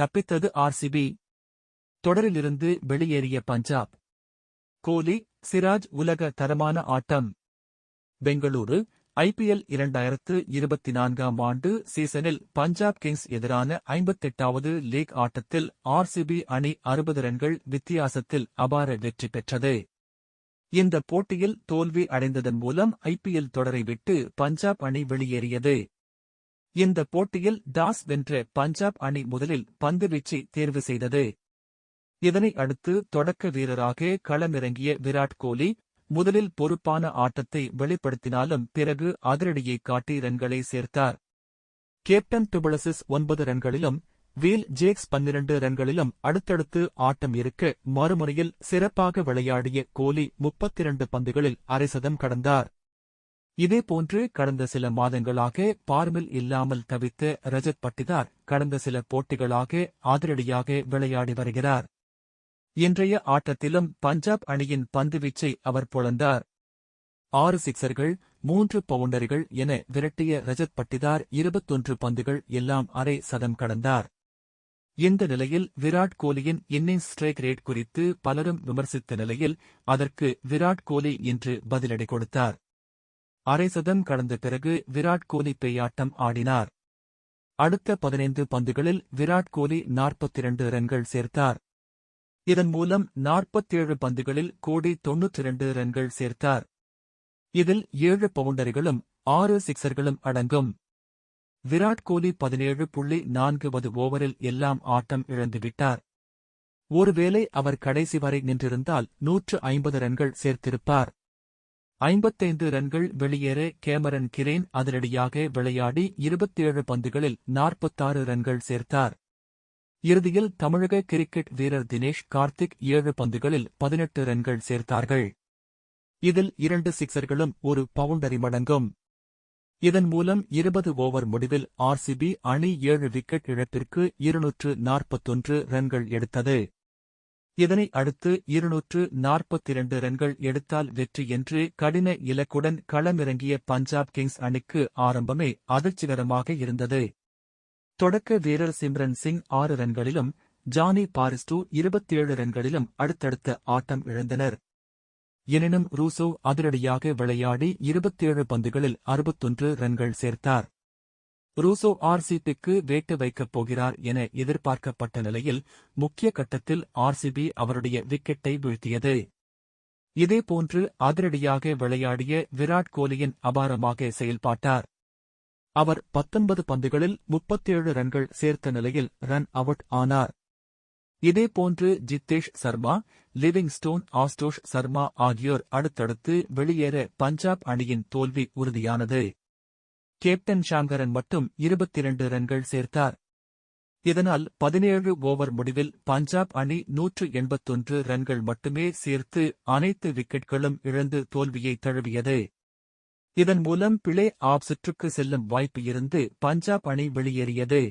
தப்பித்தது RCB. தொடரிலிருந்து வெளியேறிய பஞ்சாப். கோலி சிராஜ் உலக தரமான ஆட்டம். பெங்களூரு ஐபிஎல் இரண்டாயிரத்து இருபத்தி நான்காம் ஆண்டு சீசனில் பஞ்சாப் கிங்ஸ் எதிரான ஐம்பத்தெட்டாவது லீக் ஆட்டத்தில் ஆர்சிபி அணி அறுபது ரன்கள் வித்தியாசத்தில் அபார வெற்றி பெற்றது. இந்த போட்டியில் தோல்வி அடைந்ததன் மூலம் ஐபிஎல் தொடரை விட்டு பஞ்சாப் அணி வெளியேறியது. இந்த போட்டியில் டாஸ் வென்ற பஞ்சாப் அணி முதலில் பந்துவீச்சை தேர்வு செய்தது. இதனை அடுத்து தொடக்க வீரராக களமிறங்கிய விராட் கோலி முதலில் பொறுப்பான ஆட்டத்தை வெளிப்படுத்தினாலும் பிறகு அதிரடியை காட்டி ரன்களை சேர்த்தார். கேப்டன் டுபலசிஸ் ஒன்பது ரன்களிலும் வீல் ஜேக்ஸ் பன்னிரண்டு ரன்களிலும் அடுத்தடுத்து ஆட்டம் இருக்க மறுமுறையில் சிறப்பாக விளையாடிய கோலி முப்பத்திரண்டு பந்துகளில் அரைசதம் கடந்தார். இதேபோன்று கடந்த சில மாதங்களாக பார்மில் இல்லாமல் தவித்த ரஜத் பட்டிதார் கடந்த சில போட்டிகளாக அதிரடியாக விளையாடி வருகிறார். இன்றைய ஆட்டத்திலும் பஞ்சாப் அணியின் பந்துவீச்சை அவர் புலந்தார் ஆறு சிக்சர்கள் மூன்று பவுண்டரிகள் என விரட்டிய ரஜத் பட்டிதார் இருபத்தொன்று பந்துகள் எல்லாம் அரை சதம் கடந்தார். இந்த நிலையில் விராட் கோலியின் இன்னிங்ஸ் ஸ்ட்ரைக் ரேட் குறித்து பலரும் விமர்சித்த நிலையில் அதற்கு விராட் கோலி இன்று பதிலடி கொடுத்தார். அரை சதம் கடந்த பிறகு விராட் கோலி பேயாட்டம் ஆடினார். அடுத்த பதினைந்து பந்துகளில் விராட் கோலி நாற்பத்திரண்டு ரன்கள் சேர்த்தார். இதன் மூலம் நாற்பத்தேழு பந்துகளில் கோடி தொன்னூற்றிரண்டு ரன்கள் சேர்த்தார். இதில் ஏழு பவுண்டரிகளும் ஆறு சிக்சர்களும் அடங்கும். விராட் கோலி பதினேழு புள்ளி நான்குவது ஓவரில் எல்லாம் ஆட்டம் இழந்துவிட்டார் ஒருவேளை அவர் கடைசி வரை நின்றிருந்தால் நூற்று ஐம்பது ரன்கள் சேர்த்திருப்பார். ஐம்பத்தைந்து ரன்கள் வெளியேற கேமரன் கிரேன் அதிரடியாக விளையாடி இருபத்தேழு பந்துகளில் நாற்பத்தாறு ரன்கள் சேர்த்தார். இறுதியில் தமிழக கிரிக்கெட் வீரர் தினேஷ் கார்த்திக் ஏழு பந்துகளில் பதினெட்டு ரன்கள் சேர்த்தார்கள். இதில் இரண்டு சிக்சர்களும் ஒரு பவுண்டரி மடங்கும். இதன் மூலம் இருபது ஓவர் முடிவில் ஆர்சிபி அணி ஏழு விக்கெட் இழப்பிற்கு இருநூற்று நாற்பத்தொன்று ரன்கள் எடுத்தது. இதனை அடுத்து இருநூற்று நாற்பத்திரண்டு ரன்கள் எடுத்தால் வெற்றி என்று கடின இலக்குடன் களமிறங்கிய பஞ்சாப் கிங்ஸ் அணிக்கு ஆரம்பமே அதிர்ச்சிகரமாக இருந்தது. தொடக்க வீரர் சிம்ரன் சிங் ஆறு ரன்களிலும் ஜானி பாரிஸ்டு இருபத்தேழு ரன்களிலும் அடுத்தடுத்த ஆட்டம் இழந்தனர். எனினும் ரூசோ அதிரடியாக விளையாடி இருபத்தேழு பந்துகளில் அறுபத்தொன்று ரன்கள் சேர்த்தார். ரூசோ ஆர்சிபிக்கு வேட்டு வைக்கப் போகிறார் என எதிர்பார்க்கப்பட்ட நிலையில் முக்கிய கட்டத்தில் ஆர்சிபி அவருடைய விக்கெட்டை வீழ்த்தியது. இதேபோன்று அதிரடியாக விளையாடிய விராட் கோலியின் அபாரமாக செயல்பாட்டார். அவர் பத்தொன்பது பந்துகளில் முப்பத்தேழு ரன்கள் சேர்த்த நிலையில் ரன் அவுட் ஆனார். இதேபோன்று ஜித்தேஷ் சர்மா லிவிங்ஸ்டோன் ஆஸ்டோஷ் சர்மா ஆகியோர் அடுத்தடுத்து வெளியேற பஞ்சாப் அணியின் தோல்வி உறுதியானது. கேப்டன் ஷாங்கரன் மட்டும் இருபத்திரண்டு ரன்கள் சேர்த்தார். இதனால் பதினேழு ஓவர் முடிவில் பஞ்சாப் அணி நூற்று எண்பத்தொன்று ரன்கள் மட்டுமே சேர்த்து அனைத்து விக்கெட்களும் இழந்து தோல்வியை தழுவியது. இதன் மூலம் பிளே ஆப் சுற்றுக்கு செல்லும் வாய்ப்பு இருந்து பஞ்சாப் அணி வெளியேறியது.